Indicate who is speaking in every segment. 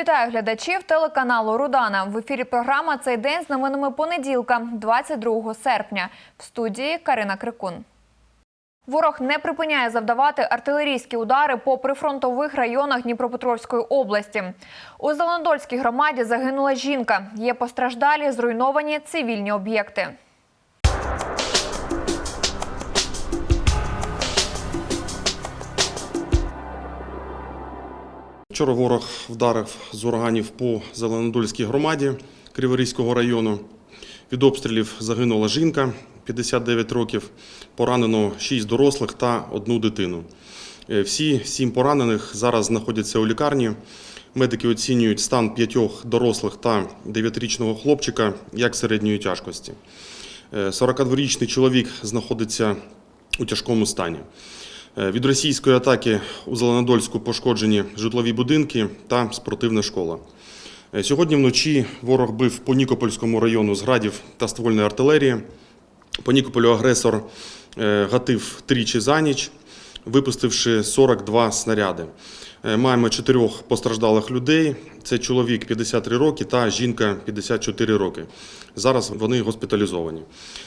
Speaker 1: Вітаю глядачів телеканалу Рудана. В ефірі програма цей день з новинами понеділка, 22 серпня. В студії Карина Крикун. Ворог не припиняє завдавати артилерійські удари по прифронтових районах Дніпропетровської області. У Зеленодольській громаді загинула жінка. Є постраждалі, зруйновані цивільні об'єкти.
Speaker 2: Вчора ворог вдарив з ураганів по Зеленодольській громаді Криворізького району. Від обстрілів загинула жінка 59 років, поранено 6 дорослих та одну дитину. Е, Всі сім поранених зараз знаходяться у лікарні. Медики оцінюють стан п'ятьох дорослих та 9-річного хлопчика як середньої тяжкості. Е, 42-річний чоловік знаходиться у тяжкому стані. Е, Від російської атаки у Зеленодольську пошкоджені житлові будинки та спортивна школа. Е, Сьогодні вночі ворог бив по Нікопольському району з градів та ствольної артилерії. По Нікополю агресор е, гатив тричі за ніч, випустивши 42 снаряди. Е, Маємо чотирьох постраждалих людей. Це чоловік 53 роки та жінка 54 роки. Зараз вони госпіталізовані.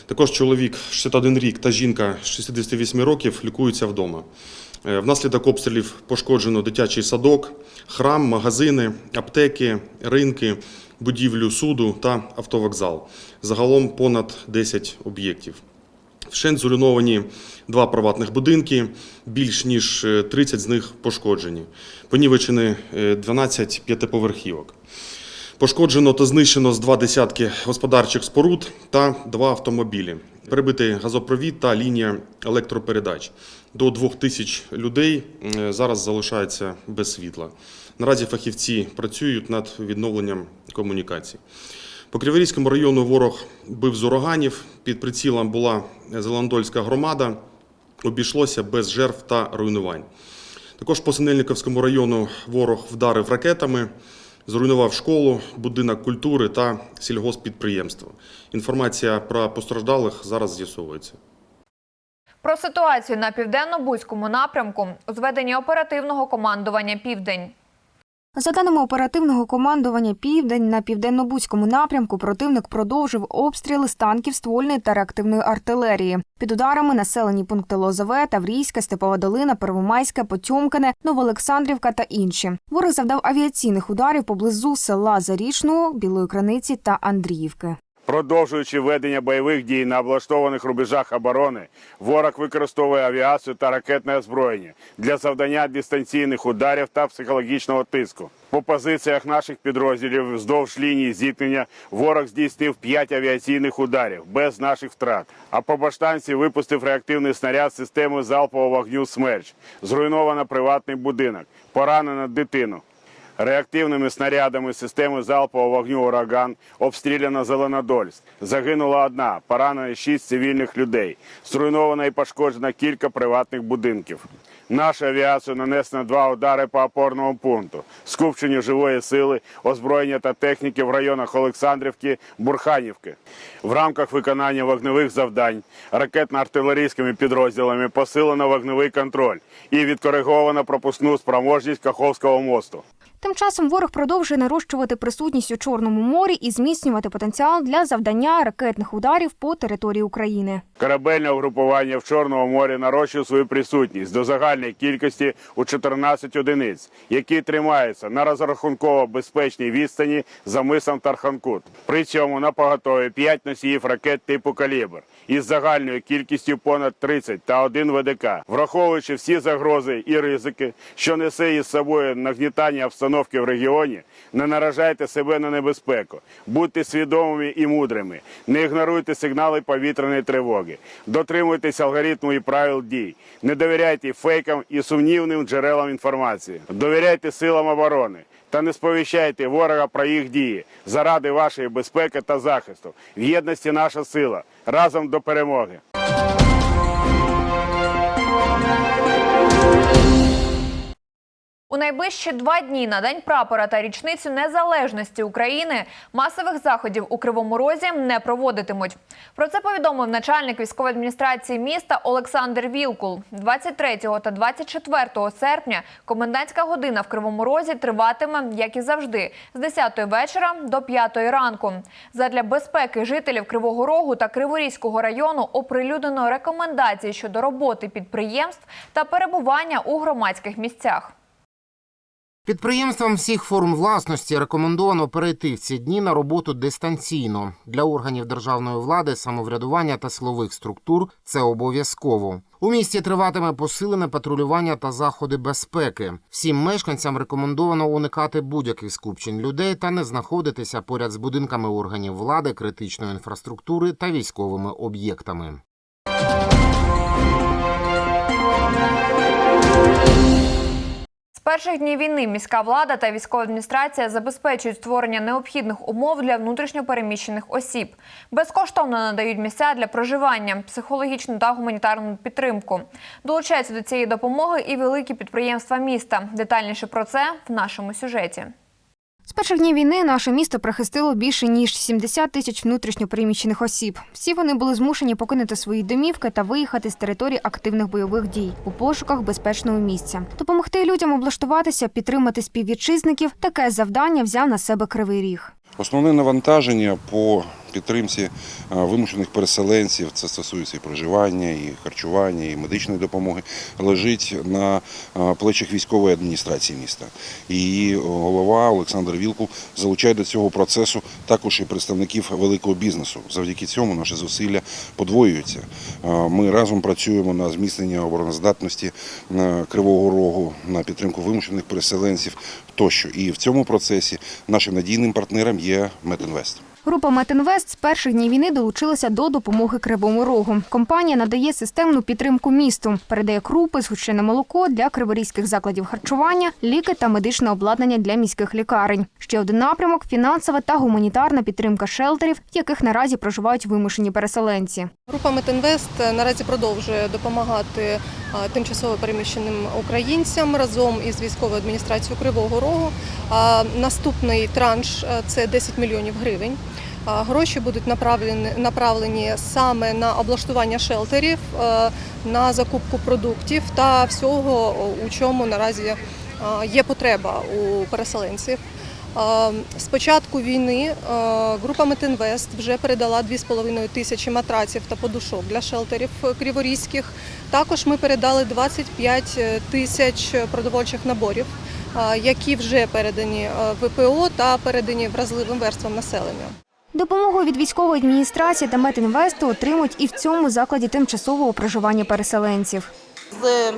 Speaker 2: Також чоловік 61 рік та жінка 68 років лікуються вдома. Е, Внаслідок обстрілів пошкоджено дитячий садок, храм, магазини, аптеки, ринки, будівлю суду та автовокзал. Загалом понад 10 об'єктів. Вщент зруйновані два приватних будинки, більш ніж е, 30 з них пошкоджені. Понівечені е, 12 п'ятиповерхівок. Пошкоджено та знищено з два десятки господарчих споруд та два автомобілі. Перебитий газопровід та лінія електропередач. До двох тисяч людей е, зараз залишається без світла. Наразі фахівці працюють над відновленням комунікацій. По Криворізькому району ворог бив з ураганів. Під прицілом була Зеландольська громада. Обійшлося без жертв та руйнувань. Також по Синельниковському району ворог вдарив ракетами, зруйнував школу, будинок культури та сільгоспідприємство. Інформація про постраждалих зараз з'ясовується.
Speaker 1: Про ситуацію на південно-бузькому напрямку у зведенні оперативного командування Південь.
Speaker 3: За даними оперативного командування Південь на південно-бузькому напрямку противник продовжив обстріли з танків ствольної та реактивної артилерії. Під ударами населені пункти Лозове, Таврійська, Степова Долина, Первомайська, Потьомкине, Новоолександрівка та інші. Ворог завдав авіаційних ударів поблизу села Зарічного, Білої Краниці та Андріївки.
Speaker 4: Продовжуючи ведення бойових дій на облаштованих рубежах оборони, ворог використовує авіацію та ракетне озброєння для завдання дистанційних ударів та психологічного тиску. По позиціях наших підрозділів вздовж лінії зіткнення ворог здійснив 5 авіаційних ударів без наших втрат. А по баштанці випустив реактивний снаряд системи залпового вогню «Смерч». Зруйновано приватний будинок, поранено дитину. Реактивними снарядами системи залпового вогню «Ураган» обстріляно Зеленодольськ. Загинула одна, поранено шість цивільних людей. Зруйновано і пошкоджено кілька приватних будинків. Наша авіація нанесено два удари по опорному пункту, скупченню живої сили, озброєння та техніки в районах Олександрівки, Бурханівки. В рамках виконання вогневих завдань ракетно-артилерійськими підрозділами посилено вогневий контроль і відкориговано пропускну спроможність Каховського мосту.
Speaker 3: Тим часом ворог продовжує нарощувати присутність у Чорному морі і зміцнювати потенціал для завдання ракетних ударів по території України.
Speaker 4: Корабельне угрупування в Чорному морі нарощує свою присутність до загальної кількості у 14 одиниць, які тримаються на розрахунково безпечній відстані за мисом Тарханкут. При цьому на поготові 5 носіїв ракет типу «Калібр» із загальною кількістю понад 30 та один ВДК, враховуючи всі загрози і ризики, що несе із собою нагнітання обстановки в регіоні, не наражайте себе на небезпеку, будьте свідомими і мудрими, не ігноруйте сигнали повітряної тривоги, дотримуйтесь алгоритму і правил дій, не довіряйте фейкам і сумнівним джерелам інформації, довіряйте силам оборони. Та не сповіщайте ворога про їх дії заради вашої безпеки та захисту. В єдності наша сила разом до перемоги.
Speaker 1: У найближчі два дні на день прапора та річницю незалежності України масових заходів у Кривому Розі не проводитимуть. Про це повідомив начальник військової адміністрації міста Олександр Вілкул. 23 та 24 серпня комендантська година в Кривому Розі триватиме, як і завжди, з 10 вечора до 5 ранку. Задля безпеки жителів Кривого Рогу та Криворізького району оприлюднено рекомендації щодо роботи підприємств та перебування у громадських місцях.
Speaker 5: Підприємствам всіх форм власності рекомендовано перейти в ці дні на роботу дистанційно. Для органів державної влади, самоврядування та силових структур це обов'язково. У місті триватиме посилене патрулювання та заходи безпеки. Всім мешканцям рекомендовано уникати будь-яких скупчень людей та не знаходитися поряд з будинками органів влади, критичної інфраструктури та військовими об'єктами.
Speaker 1: Перших днів війни міська влада та військова адміністрація забезпечують створення необхідних умов для внутрішньопереміщених осіб. Безкоштовно надають місця для проживання, психологічну та гуманітарну підтримку. Долучаються до цієї допомоги і великі підприємства міста. Детальніше про це в нашому сюжеті.
Speaker 3: З перших днів війни наше місто прихистило більше ніж 70 тисяч внутрішньопереміщених осіб. Всі вони були змушені покинути свої домівки та виїхати з території активних бойових дій у пошуках безпечного місця. Допомогти людям облаштуватися, підтримати співвітчизників. Таке завдання взяв на себе кривий ріг.
Speaker 6: Основне навантаження по підтримці е, вимушених переселенців, це стосується і проживання, і харчування, і медичної допомоги, лежить на е, плечах військової адміністрації міста. І її голова Олександр Вілкул залучає до цього процесу також і представників великого бізнесу. Завдяки цьому наші зусилля подвоюються. Е, Ми разом працюємо на зміцнення обороноздатності Кривого Рогу, на підтримку вимушених переселенців тощо. І в цьому процесі нашим надійним партнером є Метінвест.
Speaker 3: Група Метинвест з перших днів війни долучилася до допомоги Кривому Рогу. Компанія надає системну підтримку місту, передає крупи, згущене молоко для криворізьких закладів харчування, ліки та медичне обладнання для міських лікарень. Ще один напрямок фінансова та гуманітарна підтримка шелтерів, в яких наразі проживають вимушені переселенці.
Speaker 7: Група Метинвест наразі продовжує допомагати тимчасово переміщеним українцям разом із військовою адміністрацією Кривого Рогу. Наступний транш це 10 мільйонів гривень. Гроші будуть направлені, направлені саме на облаштування шелтерів, на закупку продуктів та всього, у чому наразі є потреба у переселенців. Е, З початку війни е, група Метинвест вже передала 2,5 тисячі матраців та подушок для шелтерів криворізьких. Також ми передали 25 тисяч продовольчих наборів, е, які вже передані е, ВПО та передані вразливим верствам населення.
Speaker 3: Допомогу від військової адміністрації та Метінвесту отримують і в цьому закладі тимчасового проживання переселенців.
Speaker 8: З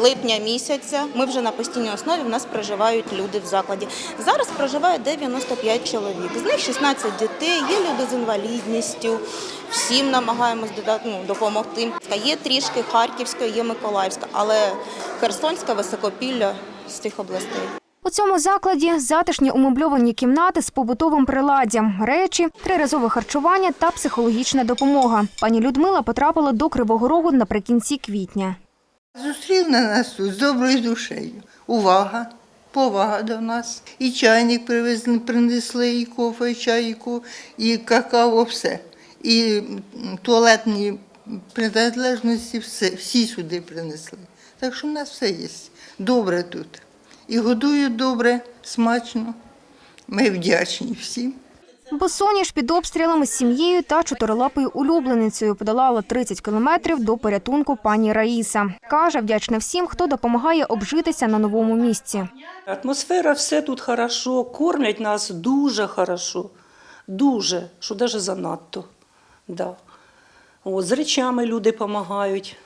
Speaker 8: липня місяця ми вже на постійній основі в нас проживають люди в закладі. Зараз проживає 95 чоловік. З них 16 дітей, є люди з інвалідністю. Всім намагаємось ну, допомогти. Є трішки Харківська, є Миколаївська, але Херсонська, Високопілля з тих областей.
Speaker 3: У цьому закладі затишні умебльовані кімнати з побутовим приладдям, речі, триразове харчування та психологічна допомога. Пані Людмила потрапила до Кривого Рогу наприкінці квітня.
Speaker 9: Зустрів на нас тут з доброю душею. Увага, повага до нас. І чайник привезли, принесли, і кофе, і чай, і, какао, все. І туалетні приналежності всі сюди принесли. Так що в нас все є. Добре тут. І годують добре, смачно. Ми вдячні всім.
Speaker 3: Бо соняш під обстрілами з сім'єю та чотирилапою улюбленицею подолала 30 кілометрів до порятунку пані Раїса. Каже, вдячна всім, хто допомагає обжитися на новому місці.
Speaker 10: Атмосфера, все тут хорошо, кормлять нас дуже хорошо, дуже, що навіть занадто. Да. От, з речами люди допомагають,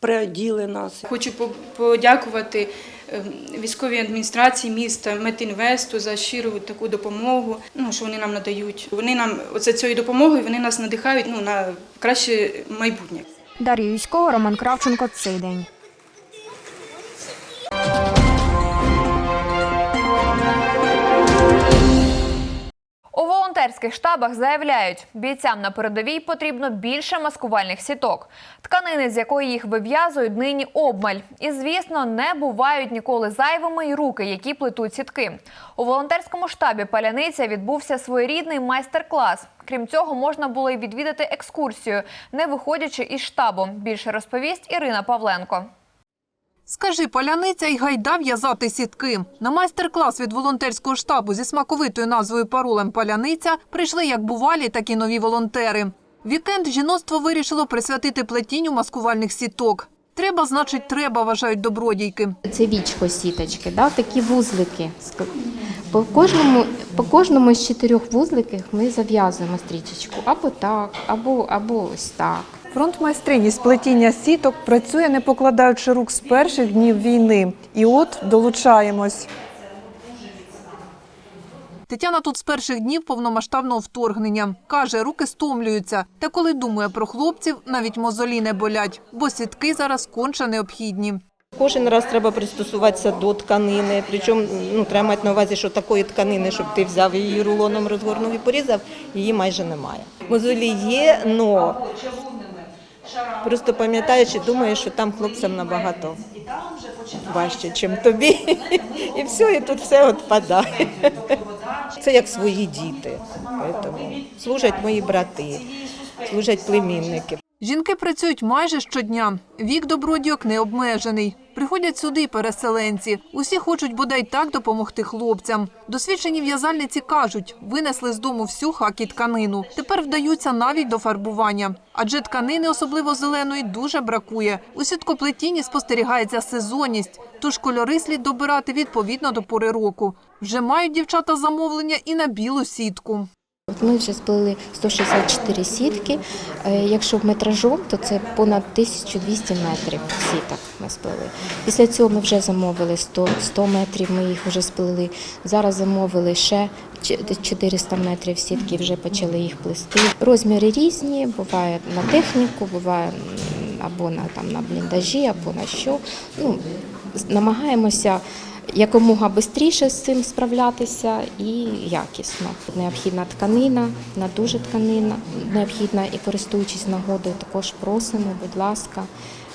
Speaker 10: приоділи нас.
Speaker 11: Хочу подякувати військовій адміністрації міста Метінвесту за щиру таку допомогу. Ну що вони нам надають. Вони нам оце цією допомогою вони нас надихають ну на краще майбутнє.
Speaker 3: Дар'я Юськова, Роман Кравченко. Цей день.
Speaker 1: Волонтерських штабах заявляють, бійцям на передовій потрібно більше маскувальних сіток. Тканини, з якої їх вив'язують, нині обмаль. І, звісно, не бувають ніколи зайвими й руки, які плетуть сітки. У волонтерському штабі Паляниця відбувся своєрідний майстер-клас. Крім цього, можна було й відвідати екскурсію, не виходячи із штабу. Більше розповість Ірина Павленко.
Speaker 12: Скажи, паляниця й гайда в'язати сітки. На майстер-клас від волонтерського штабу зі смаковитою назвою паролем Паляниця прийшли як бувалі, так і нові волонтери. Вікенд жіноцтво вирішило присвятити плетінню маскувальних сіток. Треба, значить, треба, вважають добродійки.
Speaker 13: Це вічко сіточки, да, такі вузлики. По кожному, по кожному з чотирьох вузликів ми зав'язуємо стрічечку або так, або, або ось так.
Speaker 12: Фронт майстрині з плетіння сіток працює, не покладаючи рук з перших днів війни. І от долучаємось. Тетяна тут з перших днів повномасштабного вторгнення. Каже, руки стомлюються. Та коли думає про хлопців, навіть мозолі не болять, бо сітки зараз конче необхідні.
Speaker 14: Кожен раз треба пристосуватися до тканини. Причому ну, треба мати на увазі, що такої тканини, щоб ти взяв її рулоном, розгорнув і порізав, її майже немає. Мозолі є, але просто пам'ятаєш і думаєш, що там хлопцям набагато важче, ніж тобі. І все, і тут все відпадає. Це як свої діти. Служать мої брати, служать племінники.
Speaker 12: Жінки працюють майже щодня. Вік добродійок не обмежений. Приходять сюди переселенці. Усі хочуть бодай так допомогти хлопцям. Досвідчені в'язальниці кажуть, винесли з дому всю хакі тканину. Тепер вдаються навіть до фарбування. Адже тканини, особливо зеленої, дуже бракує. У сіткоплетінні спостерігається сезонність, тож кольори слід добирати відповідно до пори року. Вже мають дівчата замовлення і на білу сітку.
Speaker 13: Ми вже сплели 164 сітки. Е, Якщо метражом, то це понад 1200 метрів сіток ми сплели. Після цього ми вже замовили 100, 100 метрів, ми їх вже сплели. Зараз замовили ще 400 метрів сітки, вже почали їх плести. Розміри різні, буває на техніку, буває або на, там, на бліндажі, або на що. Ну, намагаємося якомога швидше з цим справлятися і якісно. Необхідна тканина, на дуже тканина необхідна і користуючись нагодою, також просимо, будь ласка,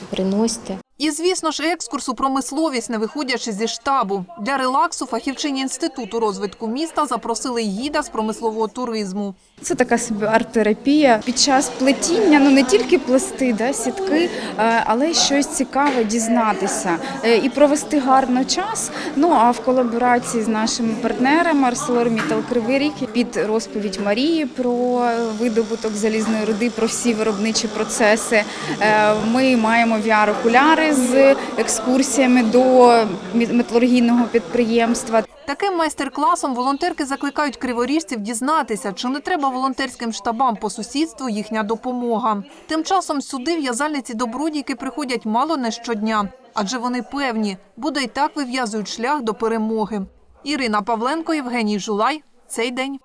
Speaker 13: приносьте.
Speaker 12: І, звісно ж, екскурс у промисловість, не виходячи зі штабу. Для релаксу фахівчині Інституту розвитку міста запросили гіда з промислового туризму.
Speaker 15: Це така собі арт-терапія. Під час плетіння ну не тільки плести да, сітки, е, але щось цікаве дізнатися е, і провести гарно час. Ну а в колаборації з нашими партнерами ArcelorMittal Кривий Ріг під розповідь Марії про видобуток залізної руди, про всі виробничі процеси. е, Ми маємо VR-окуляри з екскурсіями до металургійного підприємства.
Speaker 12: Таким майстер-класом волонтерки закликають криворіжців дізнатися, чи не треба волонтерським штабам по сусідству їхня допомога. Тим часом сюди в'язальниці добродійки приходять мало не щодня, адже вони певні, буде й так вив'язують шлях до перемоги. Ірина Павленко, Євгеній Жулай. Цей день.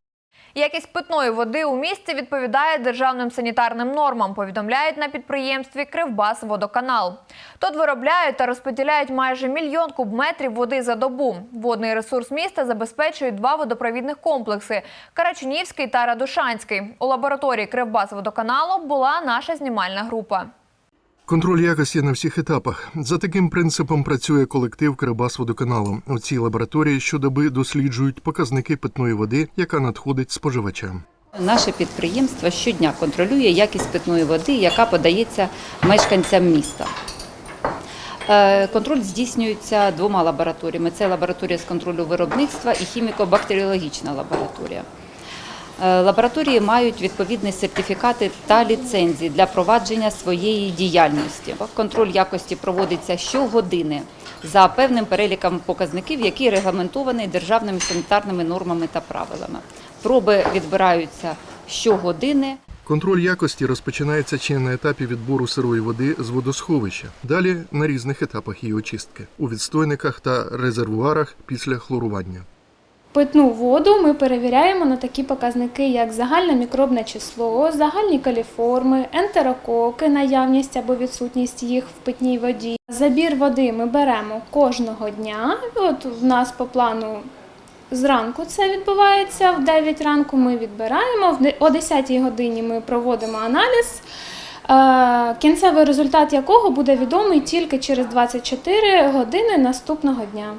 Speaker 1: Якість питної води у місті відповідає державним санітарним нормам, повідомляють на підприємстві Кривбас-водоканал. Тут виробляють та розподіляють майже мільйон кубметрів води за добу. Водний ресурс міста забезпечують два водопровідних комплекси – Карачунівський та Радушанський. У лабораторії Кривбас-водоканалу була наша знімальна група.
Speaker 16: Контроль якості на всіх етапах. За таким принципом працює колектив Кирибас-водоканалу. У цій лабораторії щодоби досліджують показники питної води, яка надходить споживачам.
Speaker 17: Наше підприємство щодня контролює якість питної води, яка подається мешканцям міста. Е, Контроль здійснюється двома лабораторіями. Це лабораторія з контролю виробництва і хіміко-бактеріологічна лабораторія. Е, Лабораторії мають відповідні сертифікати та ліцензії для провадження своєї діяльності. Контроль якості проводиться щогодини за певним переліком показників, який регламентований державними санітарними нормами та правилами. Проби відбираються щогодини.
Speaker 16: Контроль якості розпочинається ще на етапі відбору сирої води з водосховища. Далі на різних етапах її очистки у відстойниках та резервуарах після хлорування.
Speaker 18: Питну воду ми перевіряємо на такі показники, як загальне мікробне число, загальні каліформи, ентерококи, наявність або відсутність їх в питній воді. Забір води ми беремо кожного дня. От в нас по плану Зранку це відбувається в 9 ранку. Ми відбираємо. О 10 годині ми проводимо аналіз. е, Кінцевий результат якого буде відомий тільки через 24 години наступного дня.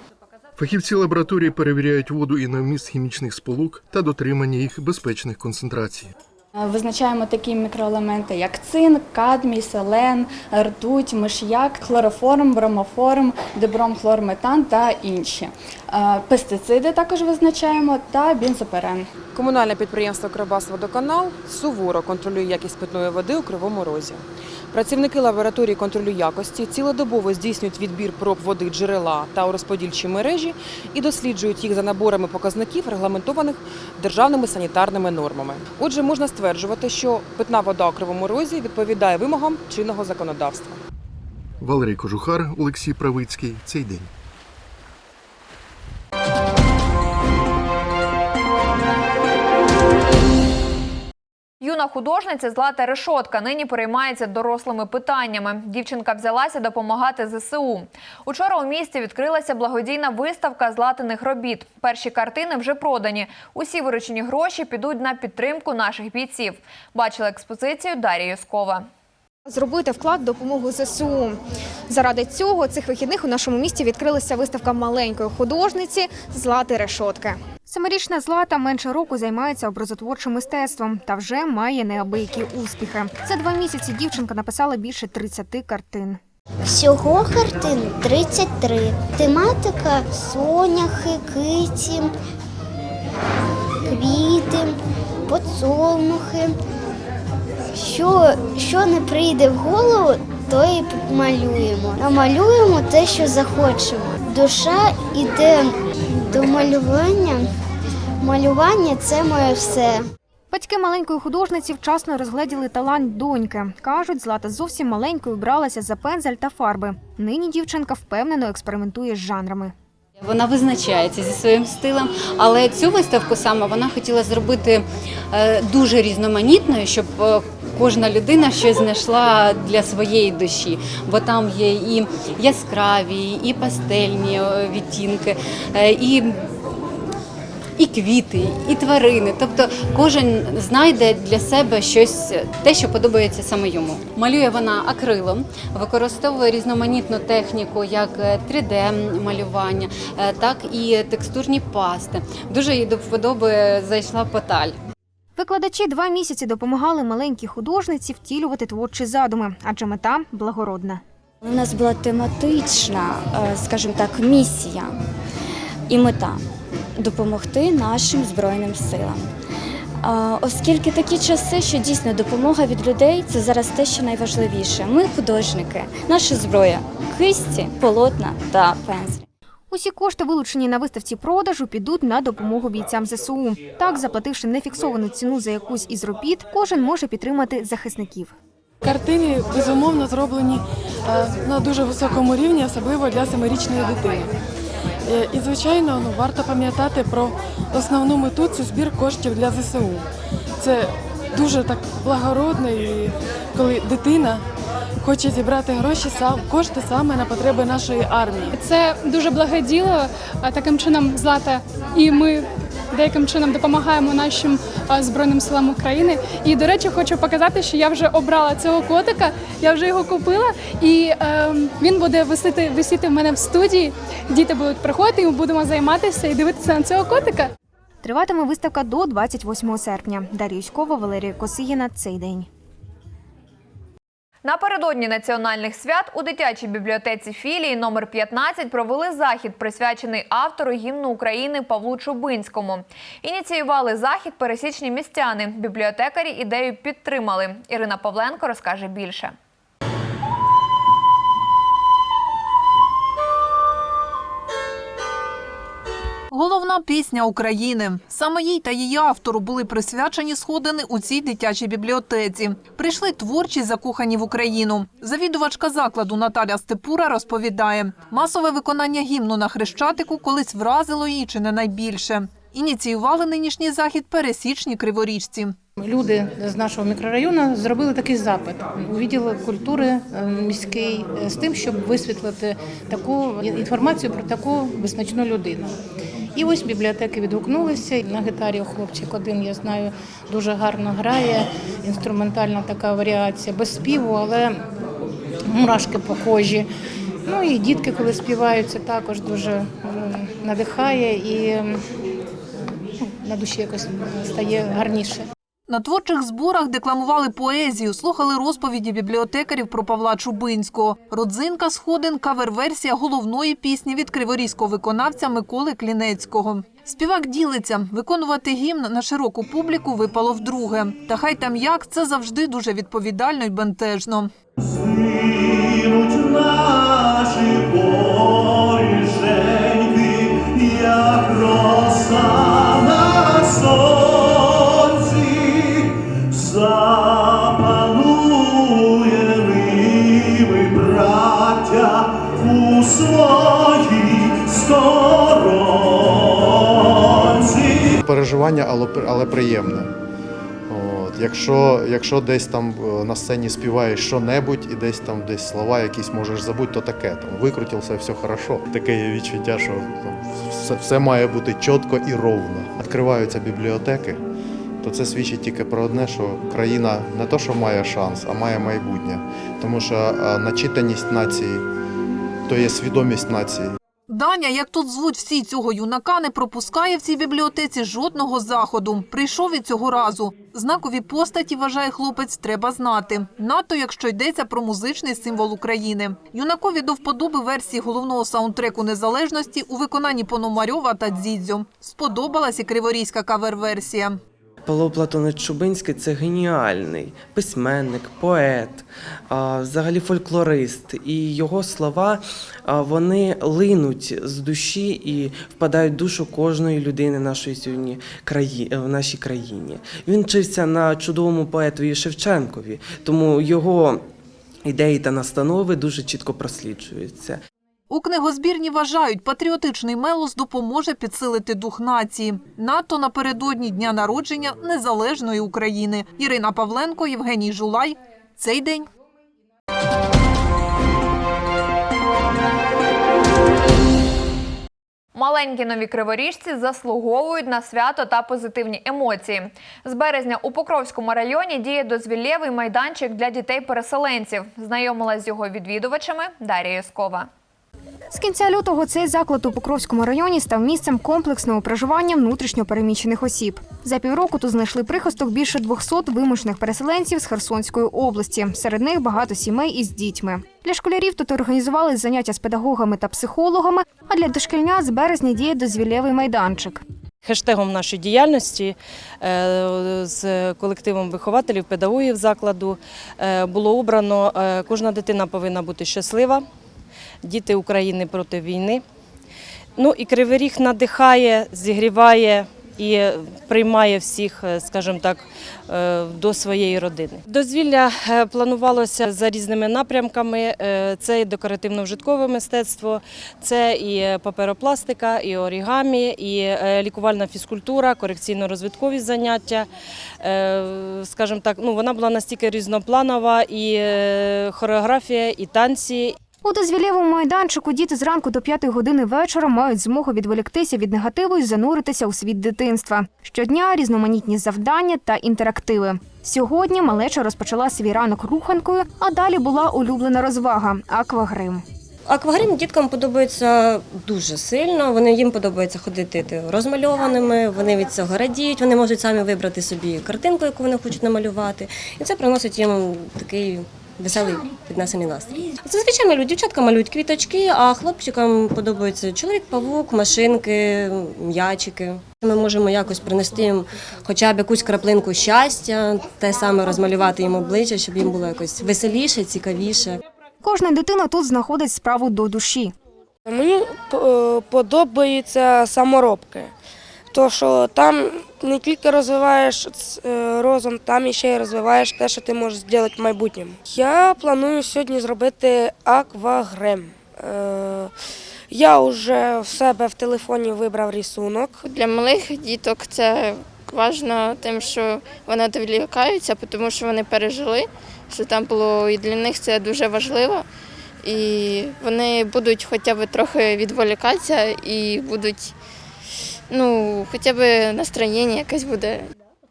Speaker 16: Фахівці лабораторії перевіряють воду і на вміст хімічних сполук та дотримання їх безпечних концентрацій.
Speaker 19: Визначаємо такі мікроелементи, як цинк, кадмій, селен, ртуть, миш'як, хлороформ, бромоформ, дибромхлорметан та інші. Е, Пестициди також визначаємо та бензоперен.
Speaker 20: Комунальне підприємство «Кривбасводоканал» суворо контролює якість питної води у Кривому Розі. Працівники лабораторії контролю якості цілодобово здійснюють відбір проб води джерела та у розподільчі мережі і досліджують їх за наборами показників, регламентованих державними санітарними нормами. Отже, можна стверджувати, що питна вода у Кривому Розі відповідає вимогам чинного законодавства.
Speaker 16: Валерій Кожухар, Олексій Правицький. Цей день.
Speaker 1: Юна художниця Злата Решотка нині переймається дорослими питаннями. Дівчинка взялася допомагати ЗСУ. Учора у місті відкрилася благодійна виставка златиних робіт. Перші картини вже продані. Усі виручені гроші підуть на підтримку наших бійців. Бачила експозицію Дар'я Юскова.
Speaker 3: Зробити вклад в допомогу ЗСУ. Заради цього цих вихідних у нашому місті відкрилася виставка маленької художниці Злати Решотки. Семирічна Злата менше року займається образотворчим мистецтвом та вже має неабиякі успіхи. За два місяці дівчинка написала більше 30 картин.
Speaker 21: Всього картин 33. Тематика соняхи, киті, квіти, подсолнухи. Що, що не прийде в голову, то і малюємо. А малюємо те, що захочемо. Душа йде до малювання. Малювання це моє все.
Speaker 3: Батьки маленької художниці вчасно розгледіли талант доньки. Кажуть, Злата зовсім маленькою бралася за пензель та фарби. Нині дівчинка впевнено експериментує з жанрами.
Speaker 17: Вона визначається зі своїм стилем, але цю виставку саме вона хотіла зробити е, дуже різноманітною, щоб е, кожна людина щось знайшла для своєї душі. Бо там є і яскраві, і пастельні е, відтінки, е, і і квіти, і тварини. Тобто кожен знайде для себе щось, те, що подобається саме йому. Малює вона акрилом, використовує різноманітну техніку, як 3D-малювання, е, так і текстурні пасти. Дуже їй до вподоби зайшла поталь.
Speaker 3: Викладачі два місяці допомагали маленькій художниці втілювати творчі задуми, адже мета благородна.
Speaker 19: У нас була тематична, е, скажімо так, місія і мета допомогти нашим Збройним силам. Оскільки такі часи, що дійсно допомога від людей це зараз те, що найважливіше. Ми художники, наша зброя кисті, полотна та пензлі.
Speaker 3: Усі кошти, вилучені на виставці продажу, підуть на допомогу бійцям ЗСУ. Так, заплативши нефіксовану ціну за якусь із робіт, кожен може підтримати захисників.
Speaker 22: Картини безумовно зроблені е, на дуже високому рівні, особливо для семирічної дитини. Е, І, звичайно, ну, варто пам'ятати про основну мету це збір коштів для ЗСУ. Це дуже так благородно, і коли дитина хоче зібрати гроші сам кошти саме на потреби нашої армії.
Speaker 23: Це дуже благе діло. Таким чином Злата і ми деяким чином допомагаємо нашим збройним силам України. І до речі, хочу показати, що я вже обрала цього котика. Я вже його купила, і е, він буде висіти, висіти в мене в студії. Діти будуть приходити, і ми будемо займатися і дивитися на цього котика.
Speaker 3: Триватиме виставка до 28 серпня. Дар'я Юськова, Валерія Косигіна. Цей день.
Speaker 1: Напередодні національних свят у дитячій бібліотеці філії номер 15 провели захід, присвячений автору гімну України Павлу Чубинському. Ініціювали захід пересічні містяни. Бібліотекарі ідею підтримали. Ірина Павленко розкаже більше.
Speaker 12: Головна пісня України. Саме їй та її автору були присвячені сходини у цій дитячій бібліотеці. Прийшли творчі закохані в Україну. Завідувачка закладу Наталя Степура розповідає, масове виконання гімну на Хрещатику колись вразило її чи не найбільше. Ініціювали нинішній захід пересічні криворіжці.
Speaker 24: Люди з нашого мікрорайону зробили такий запит у відділ культури е, міський е, з тим, щоб висвітлити таку інформацію про таку визначну людину. І ось бібліотеки відгукнулися. На гітарі хлопчик один, я знаю, дуже гарно грає. Інструментальна така варіація, без співу, але мурашки похожі. Ну і дітки, коли співають, це також дуже надихає і ну, на душі якось стає гарніше.
Speaker 12: На творчих зборах декламували поезію, слухали розповіді бібліотекарів про Павла Чубинського. Родзинка сходин кавер-версія головної пісні від криворізького виконавця Миколи Клінецького. Співак ділиться, виконувати гімн на широку публіку випало вдруге. Та хай там як це завжди дуже відповідально й бентежно.
Speaker 25: Наші порішеньки, як роса
Speaker 26: переживання, але, приємне. От. Якщо, якщо десь там е, на сцені співаєш що-небудь і десь там десь слова якісь можеш забути, то таке там викрутився, все хорошо. Таке є відчуття, що там, все, все має бути чітко і ровно. Відкриваються бібліотеки, то це свідчить тільки про одне, що країна не то, що має шанс, а має майбутнє. Тому що начитаність нації то є свідомість нації.
Speaker 12: Даня, як тут звуть всі цього юнака, не пропускає в цій бібліотеці жодного заходу. Прийшов і цього разу. Знакові постаті, вважає хлопець, треба знати. Надто, якщо йдеться про музичний символ України. Юнакові до вподоби версії головного саундтреку незалежності у виконанні Пономарьова та Дзідзьо. Сподобалась і криворізька кавер-версія.
Speaker 27: Павло Платонович Чубинський це геніальний письменник, поет, взагалі фольклорист. І його слова вони линуть з душі і впадають в душу кожної людини нашої сьогодні краї... в нашій країні. Він вчився на чудовому поетові Шевченкові, тому його ідеї та настанови дуже чітко просліджуються.
Speaker 12: У книгозбірні вважають, патріотичний мелос допоможе підсилити дух нації. Надто напередодні дня народження незалежної України. Ірина Павленко, Євгеній Жулай. Цей день.
Speaker 1: Маленькі нові криворіжці заслуговують на свято та позитивні емоції. З березня у Покровському районі діє дозвіллєвий майданчик для дітей-переселенців. Знайомилась з його відвідувачами Дар'я Яскова.
Speaker 3: З кінця лютого цей заклад у Покровському районі став місцем комплексного проживання внутрішньо переміщених осіб. За півроку тут знайшли прихисток більше 200 вимушених переселенців з Херсонської області. Серед них багато сімей із дітьми. Для школярів тут організували заняття з педагогами та психологами. А для дошкільнят з березня діє дозвіллєвий майданчик.
Speaker 28: Хештегом нашої діяльності е, з колективом вихователів, педагогів закладу е, було обрано е, кожна дитина повинна бути щаслива, діти України проти війни. Ну і Кривий Ріг надихає, зігріває і приймає всіх, е, скажімо так, е, до своєї родини. Дозвілля е, планувалося за різними напрямками. Це і декоративно-вжиткове мистецтво, це і паперопластика, і орігамі, і лікувальна фізкультура, корекційно-розвиткові заняття. Скажімо так, ну вона була настільки різнопланова, і хореографія, і танці,
Speaker 3: У дозвіллєвому майданчику діти зранку до 5 години вечора мають змогу відволіктися від негативу і зануритися у світ дитинства. Щодня різноманітні завдання та інтерактиви. Сьогодні малеча розпочала свій ранок руханкою, а далі була улюблена розвага аквагрим.
Speaker 29: Аквагрим діткам подобається дуже сильно. Вони їм подобається ходити розмальованими. Вони від цього радіють. Вони можуть самі вибрати собі картинку, яку вони хочуть намалювати, і це приносить їм такий веселий піднесений настрій. Зазвичай малюють дівчатка малюють квіточки, а хлопчикам подобається чоловік-павук, машинки, м'ячики. Ми можемо якось принести їм хоча б якусь краплинку щастя, те саме розмалювати їм обличчя, щоб їм було якось веселіше, цікавіше.
Speaker 3: Кожна дитина тут знаходить справу до душі.
Speaker 30: Мені е, подобаються саморобки, то що там не тільки розвиваєш е, розум, там ще й розвиваєш те, що ти можеш зробити в майбутньому. Я планую сьогодні зробити аквагрем. Е, Я вже в себе в телефоні вибрав рисунок.
Speaker 31: Для малих діток це важливо тим, що вони відволікаються, тому що вони пережили, що там було і для них це дуже важливо. І вони будуть хоча б трохи відволікатися і будуть ну, хоча б настроєння якесь буде.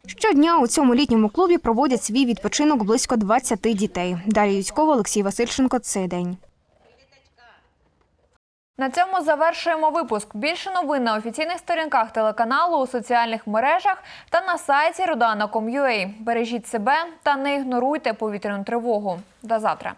Speaker 3: Щодня у цьому літньому клубі проводять свій відпочинок близько 20 дітей. Далі Юцькова, Олексій Васильченко. Цей день.
Speaker 1: На цьому завершуємо випуск. Більше новин на офіційних сторінках телеканалу у соціальних мережах та на сайті rudana.com.ua. Бережіть себе та не ігноруйте повітряну тривогу. До завтра.